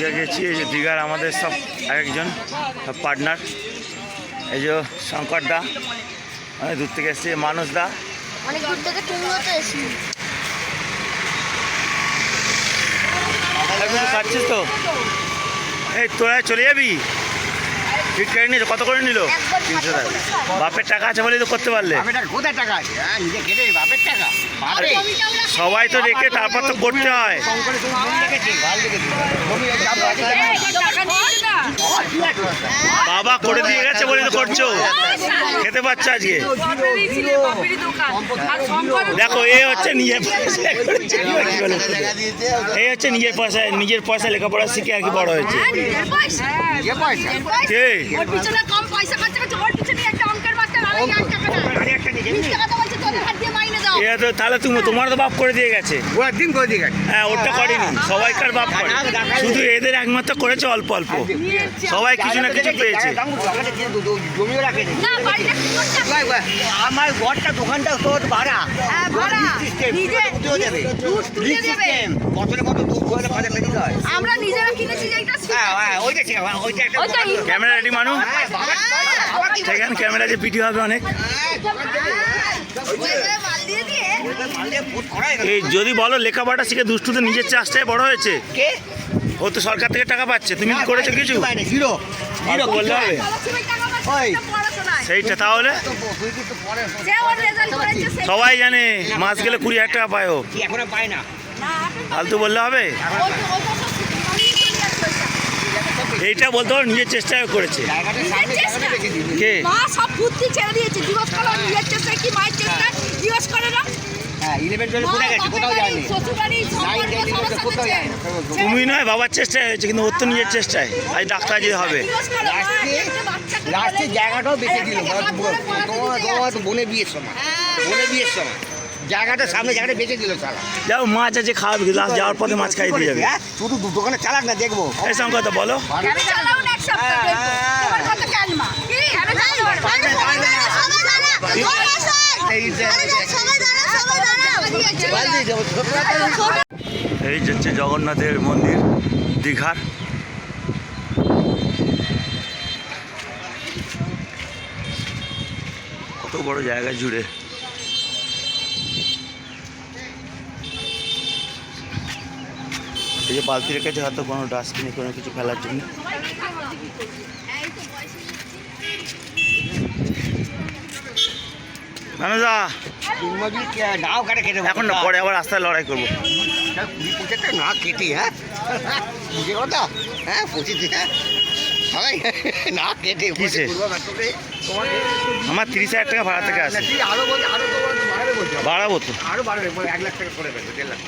দীঘা গেছি এই যে দীঘার আমাদের সব এক একজন পার্টনার এই যে শঙ্কর দা অনেক দূর থেকে এসছে মানুষ দা। অনেক দূর থেকে খাচ্ছিস তো এই তোরা চলে যাবি? ঠিক করে নিল কত করে নিল তিনশো টাকা টাকা বাপের টাকা আছে বলেই তো করতে পারলে কোথায় টাকা আছে হ্যাঁ নিজে খেটে বাপের টাকা সবাই তো রেখে তারপর তো করতে হয় বাবা করে দিয়ে গেছে বলে তো করছ। খেতে পাচ্ছ আজকে? দেখো এ হচ্ছে নিজের? এই হচ্ছে নিজের পয়সায় নিজের পয়সা লেখাপড়া শিখে আর কি বড় হয়েছে। কে? কম পয়সা খরচা করছে ওর পিছনে একটা অঙ্কের বাচ্চা আড়াই লাখ টাকা নেয় আরে একটা নিজে বিশ টাকা তো বলছে তোদের হাত দিয়ে মাইনে এ তো তাহলে তুমি তোমার তো বাপ করে দিয়ে গেছে। ও একদিন করে দিয়ে গেছে। হ্যাঁ ওটা করেনি। সবাইকার বাপ করে। শুধু এদের একমাত্র করেছে অল্প অল্প। সবাই কিছু না কিছু পেয়েছে। আমার ঘরটা দোকানটা তোর ভাড়া হ্যাঁ, ভাড়া। দেবে। বছরে কত হয়? আমরা নিজেরা কিনেছি যেটা হ্যাঁ হ্যাঁ ওইটা ঠিক ওইটা একটা ক্যামেরা রেডি মানু? সেখানে ক্যামেরা যে ভিডিও হবে অনেক। এই যদি বলো লেখাপড়া শিখে দুষ্টুতে নিজের চাষটাই বড় হয়েছে। ও তো সরকার থেকে টাকা পাচ্ছে। তুমি কি করেছ কিছু? বললে হবে। সেইটা তাহলে? সবাই জানে মাস গেলে কুড়ি হাজার টাকা পায় কি পায় ফালতু বললে হবে। এইটা বলতে পারো, নিজের চেষ্টায় করেছে। তুমি নয়, বাবার চেষ্টায় হয়েছে, কিন্তু ওর তো নিজের চেষ্টায়। আজ ডাক্তার যে হবে। লাস্টে জায়গাটাও বেঁচে দিল। তোমার। বোনে বিয়ের সময়। হ্যাঁ। বোনে বিয়ের সময়। জায়গাটা সামনে জায়গাটা বেঁচে দিল সারা যাও মাছ আছে খাওয়াবে লাস্ট যাওয়ার পথে মাছ খাই দিয়ে যাবে। হ্যাঁ? শুধু দু- দোকানে চালাক না দেখব। এই কথা বলো। হ্যাঁ। এই হচ্ছে জগন্নাথের মন্দির দীঘার। কত বড় জায়গা জুড়ে। এই যে বালতি রেখেছে হয়তো কোনো ডাস্টবিনে কোনো কিছু ফেলার জন্য। এখন না, পরে আবার রাস্তায় লড়াই করব। না কেটে হ্যাঁ? কথা? হ্যাঁ হ্যাঁ? না কেটে কিসে? আমার তিরিশ হাজার টাকা ভাড়া থেকে আসে বাড়াবে তো। আরও বাড়াবে এক লাখ টাকা করে ফেলবে দেড় লাখ।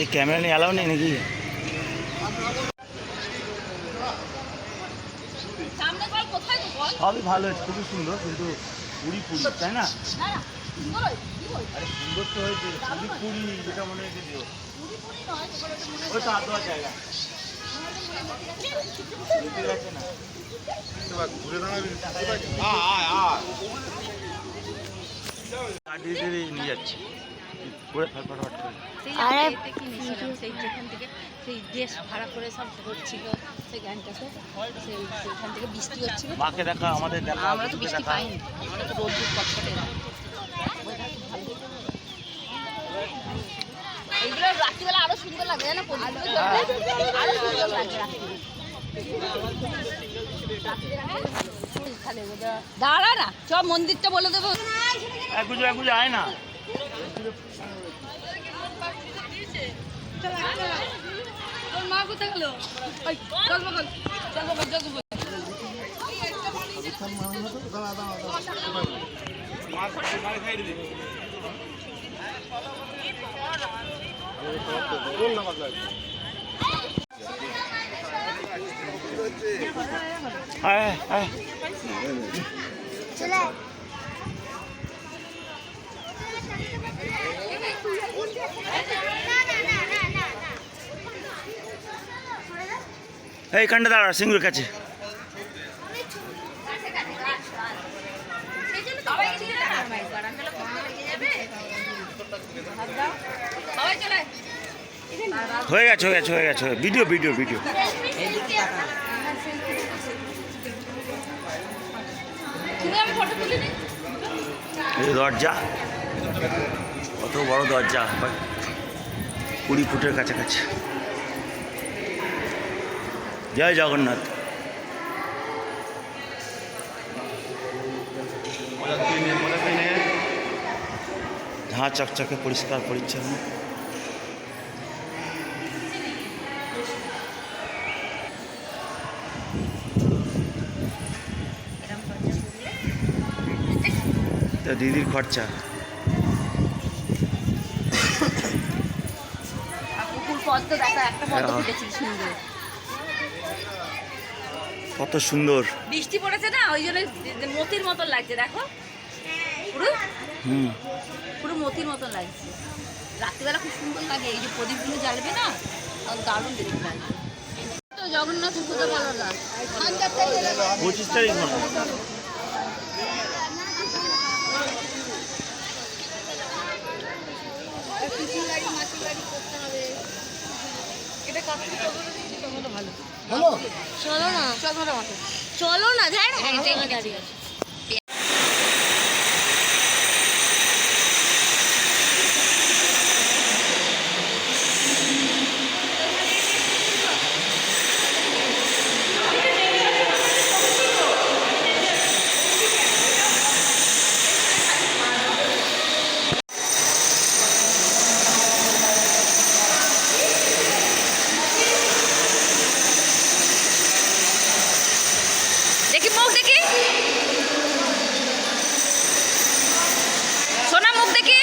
এই ক্যামেরা নিয়ে অ্যালাউ নেই নাকি? সামনে বল, কোথায় তো বল? সবই ভালো হয়েছে খুবই সুন্দর কিন্তু পুরি পুরি তাই না? আরে সুন্দর তো হয়েছে পুরি পুরি যেটা মনে হয়েছে নয়, মনে যাচ্ছি করে কিনেছিলাম সেই যেখান থেকে সেই দেশ ভাড়া করে সব হচ্ছিল সেই সেই সেখান থেকে বৃষ্টি হচ্ছিল। মাকে দেখা আমাদের দেখা আমরা তো বৃষ্টি পাইনি। আমরা তো রোদ্দুর কটকটে রাত্রিবেলা আরও সুন্দর লাগে জানো আরও সুন্দর লাগে দাঁড়া না চ মন্দিরটা বলে দেবো আয় না মা কোথায় গেল চল চল। আয় আয় চলে। এইখানটা দাঁড়া সিঙ্গুর কাছে হয়ে গেছে হয়ে গেছে হয়ে গেছে ভিডিও ভিডিও ভিডিও। দরজা। কত বড় দরজা কুড়ি ফুটের কাছাকাছি। জয় জগন্নাথ। ঝাঁ চকচকে পরিষ্কার পরিচ্ছন্ন। তা দিদির খরচা। হ্যাঁ। সুন্দর। কত সুন্দর। বৃষ্টি পড়েছে না ওই জন্য মতির মতন লাগছে দেখো। পুরো? হুম। পুরো মতির মতন লাগছে। রাত্রিবেলা খুব সুন্দর লাগে এই যে প্রদীপগুলো জ্বালবে না আর দারুণ দেখতে লাগে তো জগন্নাথ পঁচিশ তারিখ মনে হয়। এটা কাকুর কবরে দিয়েছি তোমারও ভালো চলো না চল না ধ্যান দাঁড়িয়ে আছে দেখি মুখ দেখি সোনা মুখ দেখি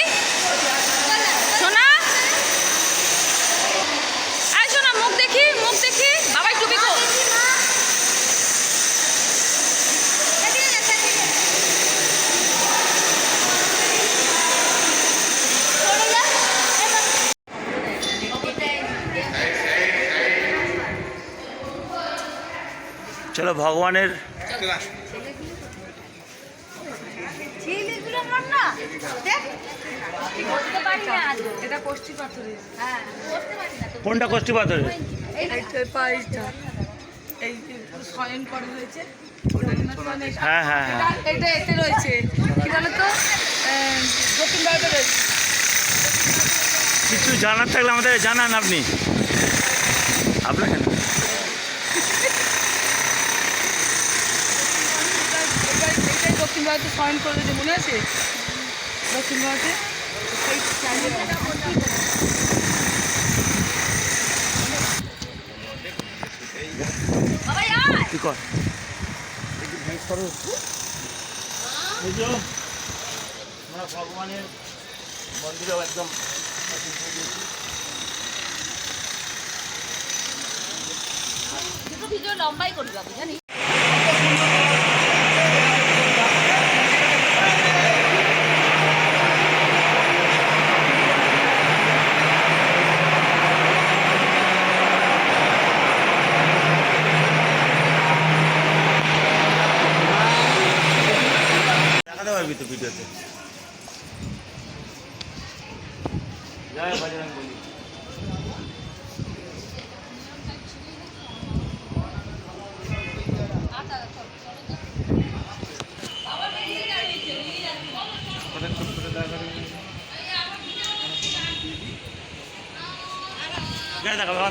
সোনা আয় সোনা মুখ দেখি মুখ দেখি বাবাই টুপি কো চলো ভগবানের ছেলেগুলো আমার না দেখ করতে পারি না আজ এটা কষ্টি পাথরের হ্যাঁ করতে পারি না তো কোনটা কষ্টি পাথরে এইটা পাইটা এই যে শয়ন করা হয়েছে। জগন্নাথ মানে এটা- হ্যাঁ হ্যাঁ হ্যাঁ। এটা- এতে রয়েছে। কি বলতো? আহ, দক্ষিণ ভারতে রয়েছে। কিছু জানার থাকলে আমাদের জানান আপনি। আপনাকে দক্ষিণ ভারতে শয়ন করে রয়েছে মনে আছে? দক্ষিণ ভারতে যে ভগবানের মন্দিরেও একদম ভিডিও লম্বাই করবি জানি দেখাতে পারবি তো ভিডিওতে জয় বজরং বলি। দেখা বাবা